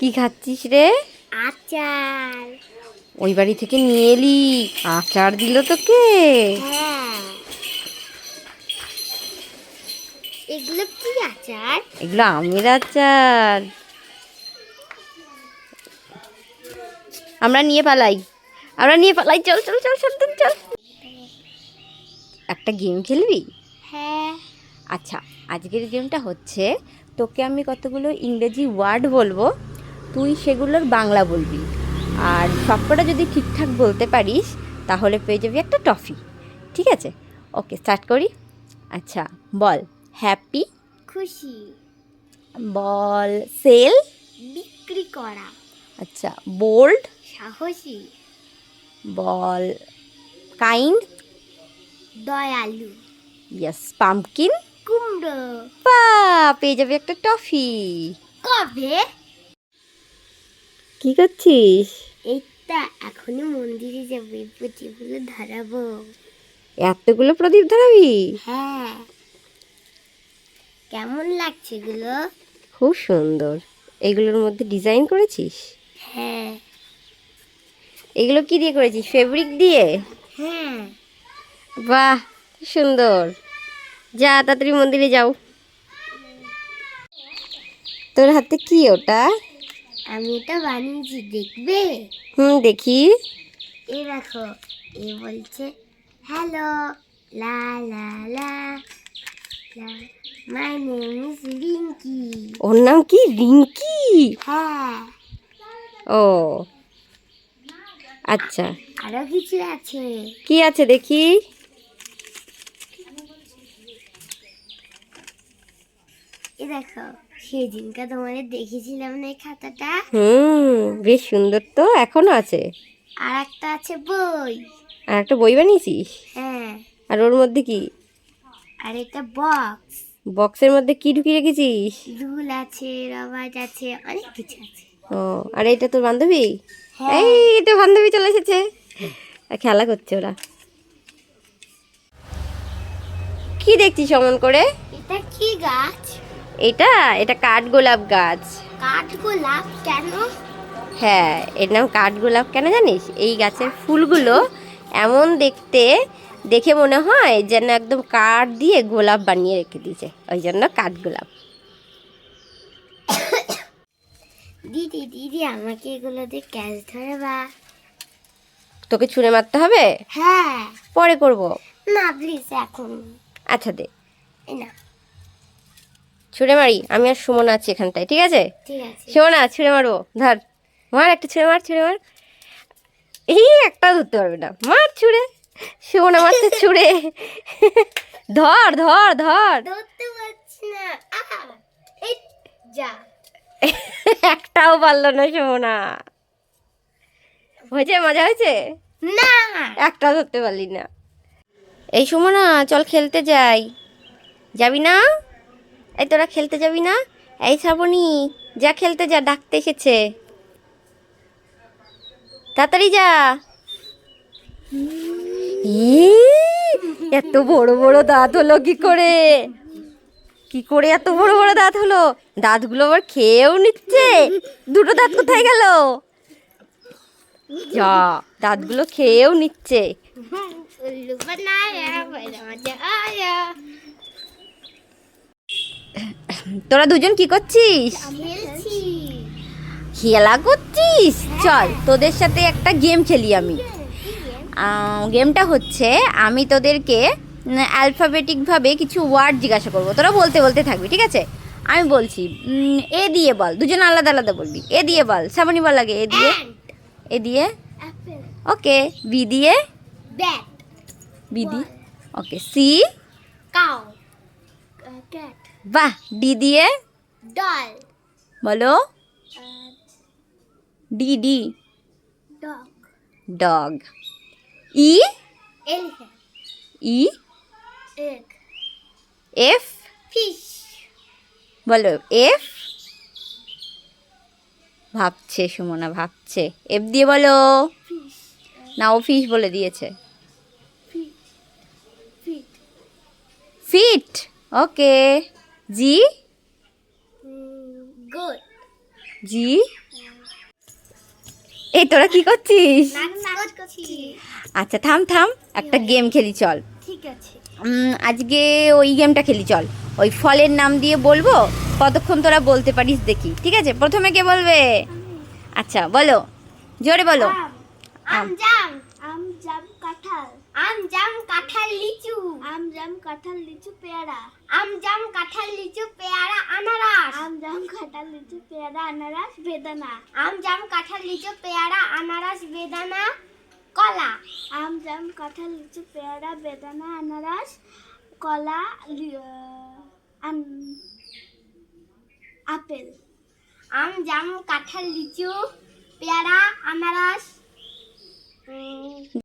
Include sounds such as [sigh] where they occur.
কি খাচ্ছিস রে? আচার। ওই বাড়ি থেকে নিয়ে এলি। আচার দিল তোকে। হ্যাঁ। এগুলো কি আচার? এগুলো আমের আচার। আমরা নিয়ে পালাই। আমরা নিয়ে পালাই। চল চল চল চল চল চল। একটা গেম খেলবি? হ্যাঁ। আচ্ছা আজকের গেমটা হচ্ছে তোকে আমি কতগুলো ইংরেজি ওয়ার্ড বলব? তুই সেগুলোর বাংলা বলবি। আর সবকটা যদি ঠিকঠাক বলতে পারিস তাহলে পেয়ে যাবি একটা টফি। ঠিক আছে? ওকে স্টার্ট করি? আচ্ছা বল। হ্যাপি? খুশি। বল। সেল? বিক্রি করা। আচ্ছা বোল্ড? সাহসী। বল। কাইন্ড? দয়ালু। Yes pumpkin? কুমড়ো। পা পেয়ে যাবি একটা টফি। কবে? কি করছিস? এইটা এখনই মন্দিরে যাবে পুঁতিগুলো ধরাবো। এতগুলো প্রদীপ ধরাবি? হ্যাঁ। কেমন লাগছে এগুলো? খুব সুন্দর। এগুলোর মধ্যে ডিজাইন করেছিস? হ্যাঁ। এগুলো কি দিয়ে করেছিস ফেব্রিক দিয়ে? হ্যাঁ। বাহ সুন্দর। যা তাড়াতাড়ি মন্দিরে যাও। তোর হাতে কি ওটা? আমি এটা বানিয়েছি দেখবে? হুম দেখি। এ দেখো এ বলছে হ্যালো লা লা লা মাই নেম ইজ রিঙ্কি ওর নাম কি? রিঙ্কি? হ্যাঁ। ও। আচ্ছা। আরও কিছু আছে। কি আছে দেখি? এ দেখো সেদিনকে তোমাদের দেখেছিলাম না এই খাতাটা? হুম বেশ সুন্দর তো এখনও আছে। আর একটা আছে বই। আর একটা বই বানিয়েছিস? হ্যাঁ। আর ওর মধ্যে কি? আর এটা বক্স। বক্সের মধ্যে কি ঢুকিয়ে রেখেছিস? রুল আছে রবাজ আছে অনেক কিছু আছে। ও আর এটা তোর বান্ধবী? হ্যাঁ। এই এটা বান্ধবী চলে এসেছে। আর খেলা করছে ওরা। কি দেখছিস অমন করে? এটা কি গাছ? এটা? এটা কাঠ গোলাপ গাছ। কাঠ গোলাপ কেন? হ্যাঁ এর নাম কাঠ গোলাপ কেন জানিস? এই গাছের ফুলগুলো এমন দেখতে দেখে মনে হয় যেন একদম কাঠ দিয়ে গোলাপ বানিয়ে রেখে দিয়েছে। ওই জন্য কাঠ গোলাপ দিদি দিদি আমাকে এগুলো দিয়ে ক্যাচ ধরে বা তোকে ছুঁড়ে মারতে হবে? হ্যাঁ। পরে করব। না প্লিজ এখন। আচ্ছা দে। না ছুঁড়ে মারি। আমি আর সুমন আছি এখানটায় ঠিক আছে? সুমনা ছুঁড়ে মারবো ধর। মার একটা ছুঁড়ে মার ছুঁড়ে মার। এই একটা ধরতে পারবে না। মার ছুঁড়ে। সুমনা মারছে ছুঁড়ে। ধর ধর ধর। একটাও পারল না সুমনা। হয়েছে? মজা হয়েছে? না। একটাও ধরতে পারলি না। এই সুমনা চল খেলতে যাই। যাবি না? এই তোরা খেলতে যাবি না? এই শ্রাবণী, যা খেলতে যা, ডাকতে এসেছে। তাড়াতাড়ি যা। এত বড় বড় দাঁত হলো কি করে? কি করে এত বড় বড় দাঁত হলো? দাঁতগুলো আবার খেয়েও নিচ্ছে। দুটো দাঁত কোথায় গেল? যা, দাঁতগুলো খেয়েও নিচ্ছে [laughs] উল্লু বানায়া বড় মজা আয়া তোরা দুজন কি করছিস? খেলা করছিস? চল তোদের সাথে একটা গেম খেলি আমি। গেমটা হচ্ছে আমি তোদেরকে অ্যালফাবেটিকভাবে কিছু ওয়ার্ড জিজ্ঞাসা করব। তোরা বলতে বলতে থাকবি ঠিক আছে? আমি বলছি এ দিয়ে বল দুজন আলাদা আলাদা বলবি। এ দিয়ে বল সামনি বল লাগে এ দিয়ে। এ দিয়ে। ওকে বি দিয়ে। বি দিয়ে। Okay C. কাউ ক্যাট বাহ ডি দিয়ে? ডল। বলো। D D. Dog. Dog. E? Elephant E? Egg. F? Fish. বলো এফ? ভাবছে সুমনা ভাবছে। এফ দিয়ে বলো। না ও ফিশ বলে দিয়েছে। Fit. Okay. G? Good. G? এই তোরা কি করছিস? আচ্ছা থাম থাম একটা গেম খেলি চল। ঠিক আছে। আজকে ওই গেমটা খেলি চল। ওই ফলের নাম দিয়ে বলব কতক্ষণ তোরা বলতে পারিস দেখি ঠিক আছে? প্রথমে কে বলবে? আচ্ছা বলো। জোরে বলো। আম। জাম। আম জাম কাঁঠাল। আম জাম কাঁঠাল লিচু। আম জাম কাঁঠাল লিচু পেয়ারা। আম জাম কাঁঠাল লিচু পেয়ারা আনারস। আম জাম কাঁঠাল লিচু পেয়ারা আনারস বেদানা। আম জাম কাঁঠাল লিচু পেয়ারা আনারস বেদানা কলা। আম জাম কাঁঠাল লিচু পেয়ারা বেদানা আনারস কলা আপেল। আম জাম কাঁঠাল লিচু পেয়ারা আনারস।